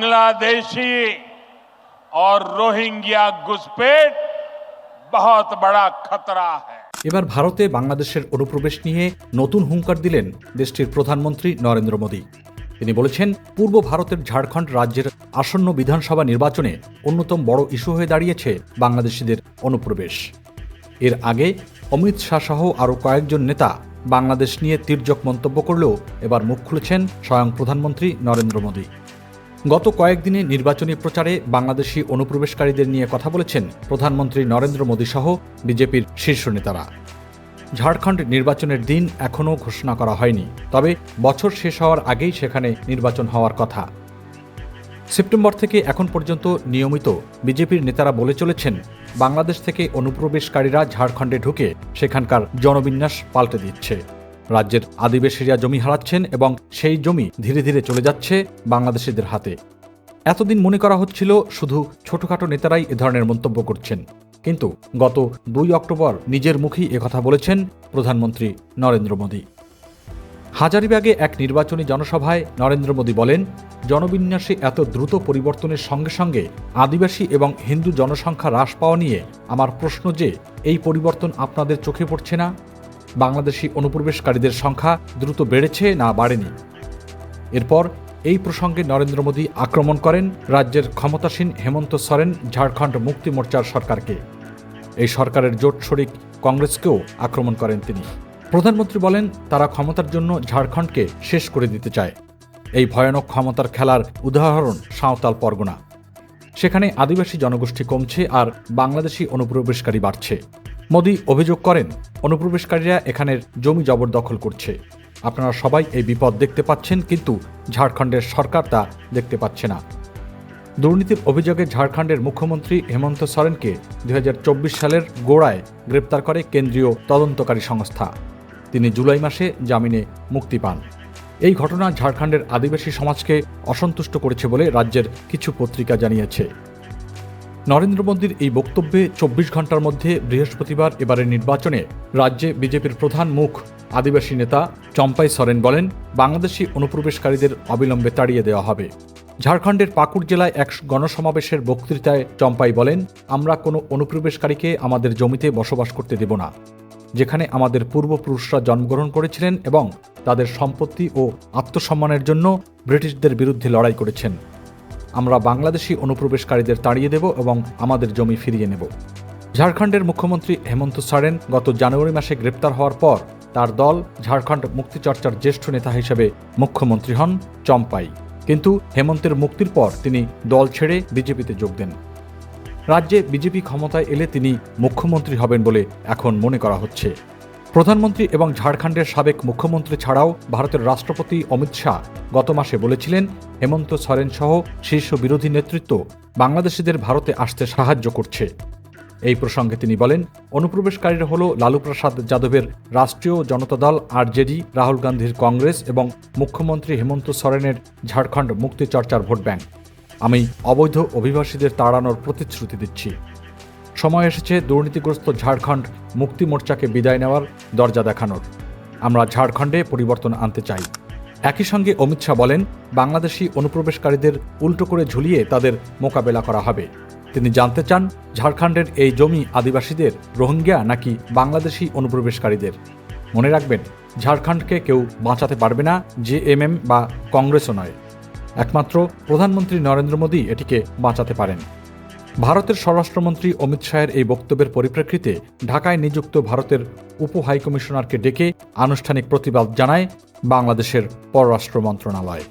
बांग्लादेशी और रोहिंग्या घुसपैठ बहुत बड़ा खतरा है এবার ভারতে বাংলাদেশের অনুপ্রবেশ নিয়ে নতুন হুঙ্কার দিলেন দেশটির প্রধানমন্ত্রী নরেন্দ্র মোদী তিনি বলেছেন পূর্ব ভারতের ঝাড়খণ্ড রাজ্যের আসন্ন বিধানসভা নির্বাচনে অন্যতম বড় ইস্যু হয়ে দাঁড়িয়েছে বাংলাদেশিদের অনুপ্রবেশ এর আগে অমিত শাহ সহ আরও কয়েকজন নেতা বাংলাদেশ নিয়ে তির্যক মন্তব্য করলেও এবার মুখ খুলেছেন স্বয়ং প্রধানমন্ত্রী নরেন্দ্র মোদী গত কয়েকদিনে নির্বাচনী প্রচারে বাংলাদেশি অনুপ্রবেশকারীদের নিয়ে কথা বলেছেন প্রধানমন্ত্রী নরেন্দ্র মোদী সহ বিজেপির শীর্ষ নেতারা। ঝাড়খণ্ড নির্বাচনের দিন এখনও ঘোষণা করা হয়নি, তবে বছর শেষ হওয়ার আগেই সেখানে নির্বাচন হওয়ার কথা। সেপ্টেম্বর থেকে এখন পর্যন্ত নিয়মিত বিজেপির নেতারা বলে চলেছেন, বাংলাদেশ থেকে অনুপ্রবেশকারীরা ঝাড়খণ্ডে ঢুকে সেখানকার জনবিন্যাস পাল্টে দিচ্ছে। রাজ্যের আদিবাসীরা জমি হারাচ্ছেন এবং সেই জমি ধীরে ধীরে চলে যাচ্ছে বাংলাদেশিদের হাতে। এতদিন মনে করা হচ্ছিল শুধু ছোটখাটো নেতারাই এ ধরনের মন্তব্য করছেন। কিন্তু গত দুই অক্টোবর নিজের মুখেই কথা বলেছেন প্রধানমন্ত্রী নরেন্দ্র মোদী। হাজারিবাগে এক নির্বাচনী জনসভায় নরেন্দ্র মোদী বলেন, জনবিন্যাসে এত দ্রুত পরিবর্তনের সঙ্গে সঙ্গে আদিবাসী এবং হিন্দু জনসংখ্যা হ্রাস পাওয়া নিয়ে আমার প্রশ্ন যে, এই পরিবর্তন আপনাদের চোখে পড়ছে না? বাংলাদেশি অনুপ্রবেশকারীদের সংখ্যা দ্রুত বেড়েছে না বাড়েনি। এরপর এই প্রসঙ্গে নরেন্দ্র মোদী আক্রমণ করেন রাজ্যের ক্ষমতাসীন হেমন্ত সরেন ঝাড়খণ্ড মুক্তি মোর্চার সরকারকে। এই সরকারের জোট শরিক কংগ্রেসকেও আক্রমণ করেন তিনি। প্রধানমন্ত্রী বলেন, তারা ক্ষমতার জন্য ঝাড়খণ্ডকে শেষ করে দিতে চায়। এই ভয়ানক ক্ষমতার খেলার উদাহরণ সাঁওতাল পরগনা। সেখানে আদিবাসী জনগোষ্ঠী কমছে আর বাংলাদেশি অনুপ্রবেশকারী বাড়ছে। মোদী অভিযোগ করেন, অনুপ্রবেশকারীরা এখানের জমি জবরদখল করছে। আপনারা সবাই এই বিপদ দেখতে পাচ্ছেন, কিন্তু ঝাড়খণ্ডের সরকার তা দেখতে পাচ্ছে না। দুর্নীতির অভিযোগে ঝাড়খণ্ডের মুখ্যমন্ত্রী হেমন্ত সরেনকে দুই হাজার চব্বিশ সালের গোড়ায় গ্রেপ্তার করে কেন্দ্রীয় তদন্তকারী সংস্থা। তিনি জুলাই মাসে জামিনে মুক্তি পান। এই ঘটনা ঝাড়খণ্ডের আদিবাসী সমাজকে অসন্তুষ্ট করেছে বলে রাজ্যের কিছু পত্রিকা জানিয়েছে। নরেন্দ্র মোদীর এই বক্তব্যে চব্বিশ ঘণ্টার মধ্যে বৃহস্পতিবার এবারের নির্বাচনে রাজ্যে বিজেপির প্রধান মুখ আদিবাসী নেতা চম্পাই সরেন বলেন, বাংলাদেশি অনুপ্রবেশকারীদের অবিলম্বে তাড়িয়ে দেওয়া হবে। ঝাড়খণ্ডের পাকুড় জেলায় এক গণসমাবেশের বক্তৃতায় চম্পাই বলেন, আমরা কোনো অনুপ্রবেশকারীকে আমাদের জমিতে বসবাস করতে দেব না, যেখানে আমাদের পূর্বপুরুষরা জন্মগ্রহণ করেছিলেন এবং তাদের সম্পত্তি ও আত্মসম্মানের জন্য ব্রিটিশদের বিরুদ্ধে লড়াই করেছেন। আমরা বাংলাদেশি অনুপ্রবেশকারীদের তাড়িয়ে দেব এবং আমাদের জমি ফিরিয়ে নেব। ঝাড়খণ্ডের মুখ্যমন্ত্রী হেমন্ত সোরেন গত জানুয়ারি মাসে গ্রেপ্তার হওয়ার পর তার দল ঝাড়খণ্ড মুক্তিচর্চার জ্যেষ্ঠ নেতা হিসেবে মুখ্যমন্ত্রী হন চম্পাই। কিন্তু হেমন্তের মুক্তির পর তিনি দল ছেড়ে বিজেপিতে যোগ দেন। রাজ্যে বিজেপি ক্ষমতায় এলে তিনি মুখ্যমন্ত্রী হবেন বলে এখন মনে করা হচ্ছে। প্রধানমন্ত্রী এবং ঝাড়খণ্ডের সাবেক মুখ্যমন্ত্রী ছাড়াও ভারতের রাষ্ট্রপতি অমিত শাহ গত মাসে বলেছিলেন, হেমন্ত সরেন সহ শীর্ষ বিরোধী নেতৃত্ব বাংলাদেশিদের ভারতে আসতে সাহায্য করছে। এই প্রসঙ্গে তিনি বলেন, অনুপ্রবেশকারীরা হল লালু প্রসাদ যাদবের রাষ্ট্রীয় জনতা দল আরজেডি, রাহুল গান্ধীর কংগ্রেস এবং মুখ্যমন্ত্রী হেমন্ত সরেনের ঝাড়খণ্ড মুক্তি চর্চার ভোট ব্যাংক। আমি অবৈধ অভিবাসীদের তাড়ানোর প্রতিশ্রুতি দিচ্ছি। সময় এসেছে দুর্নীতিগ্রস্ত ঝাড়খণ্ড মুক্তি মোর্চাকে বিদায় নেওয়ার দরজা দেখানোর। আমরা ঝাড়খণ্ডে পরিবর্তন আনতে চাই। একই সঙ্গে অমিত শাহ বলেন, বাংলাদেশি অনুপ্রবেশকারীদের উল্টো করে ঝুলিয়ে তাদের মোকাবেলা করা হবে। তিনি জানতে চান, ঝাড়খণ্ডের এই জমি আদিবাসীদের রোহিঙ্গা নাকি বাংলাদেশি অনুপ্রবেশকারীদের। মনে রাখবেন, ঝাড়খণ্ডকে কেউ বাঁচাতে পারবে না জেএমএম বা কংগ্রেসও নয়। একমাত্র প্রধানমন্ত্রী নরেন্দ্র মোদী এটিকে বাঁচাতে পারেন। ভারতের স্বরাষ্ট্রমন্ত্রী অমিত শাহের এই বক্তব্যের পরিপ্রেক্ষিতে ঢাকায় নিযুক্ত ভারতের উপ হাইকমিশনারকে ডেকে আনুষ্ঠানিক প্রতিবাদ জানায় বাংলাদেশের পররাষ্ট্র মন্ত্রণালয়।